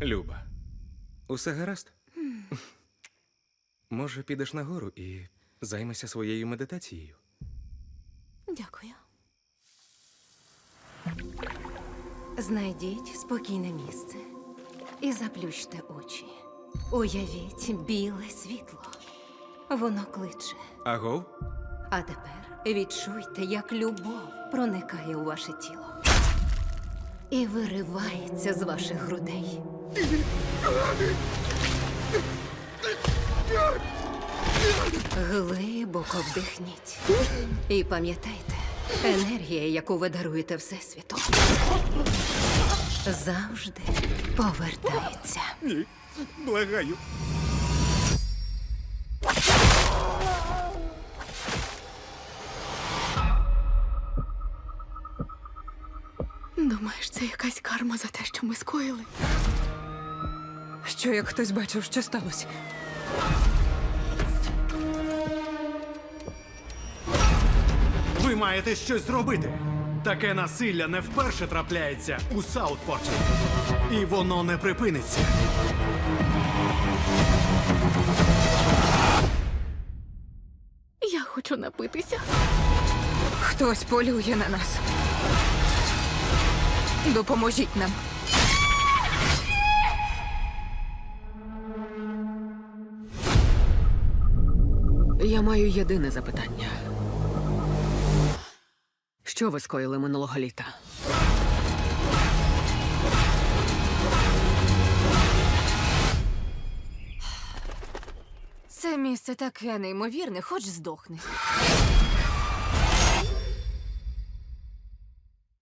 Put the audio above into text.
Люба, усе гаразд? Може, підеш нагору і займешся своєю медитацією? Дякую. Знайдіть спокійне місце і заплющте очі. Уявіть біле світло. Воно кличе. Агов? А тепер відчуйте, як любов проникає у ваше тіло і виривається з ваших грудей. Глибоко вдихніть. І пам'ятайте, енергія, яку ви даруєте Всесвіту, завжди повертається. Ні. Благаю. Думаєш, це якась карма за те, що ми скоїли? Що як хтось бачив, що сталося? Ви маєте щось зробити. Таке насилля не вперше трапляється у Саутпорті. І воно не припиниться. Я хочу напитися. Хтось полює на нас. Допоможіть нам. Я маю єдине запитання. Що ви скоїли минулого літа? Це місце таке неймовірне, хоч здохни.